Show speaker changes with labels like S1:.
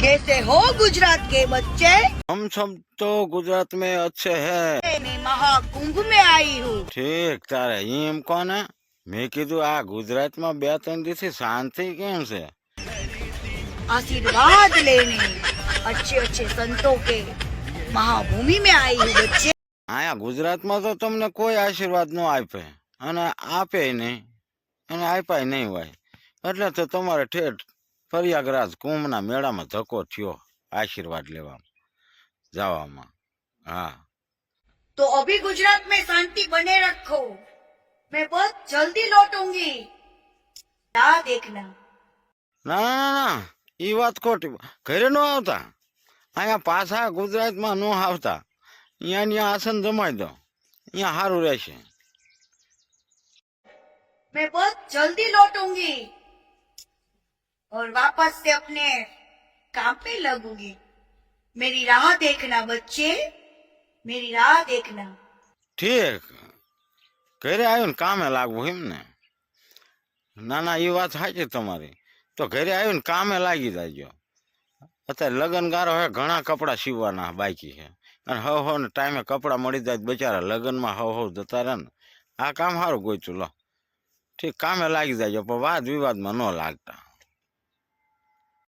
S1: कैसे हो गुजरात के बच्चे
S2: हम सब तो गुजरात में अच्छे हैं
S1: मैं महाकुंभ में आई हूँ
S2: ઠીક તારે એમ કોને મેં કીધું આ ગુજરાતમાં બે ત્રણ દિવસથી શાંતિ કેમ છે
S1: आशीर्वाद लेने अच्छे अच्छे संतों के महाभूमि में आई हूँ बच्चे
S2: અહીંયા ગુજરાતમાં તો તમને કોઈ આશીર્વાદ ન આપે અને આપે નહીં અને આપ્યા નહીં હોય એટલે તો તમારે ઠેઠ પ્રયાગરાજ કુંભના મેળામાં ધક્કો થયો આશીર્વાદ લેવામાં જવામાં હા
S1: तो अभी गुजरात में शांति बने रखो मैं बहुत जल्दी लौटूंगी ना देखना
S2: ના ના ના એ વાત ખોટી ઘરે ન આવતા અહીંયા પાછા ગુજરાતમાં ન આવતા અહીંયા ત્યાં આસન જમાઈ દો અહીંયા સારું રહેશે
S1: मैं बहुत जल्दी लौटूंगी और वापस से अपने काम पे लगूंगी मेरी राह देखना बच्चे मेरी राह देखना
S2: ઠીક ઘરે આવ્યું ને કામે લાગવું એમ ને ના ના એ વાત સાચી તમારી તો ઘરે આવ્યું ને કામે લાગી જાયજો અત્યારે લગ્ન ગારો હે ઘણા કપડાં સીવવાના બાકી છે અને હવ હવ ને ટાઈમે કપડાં મળી જાય તો બચારા લગ્નમાં હવ હવ જતા રહે ને આ કામ સારું ગોઈતું લો ઠીક કામે લાગી જાય પણ વાદ વિવાદમાં ન લાગતા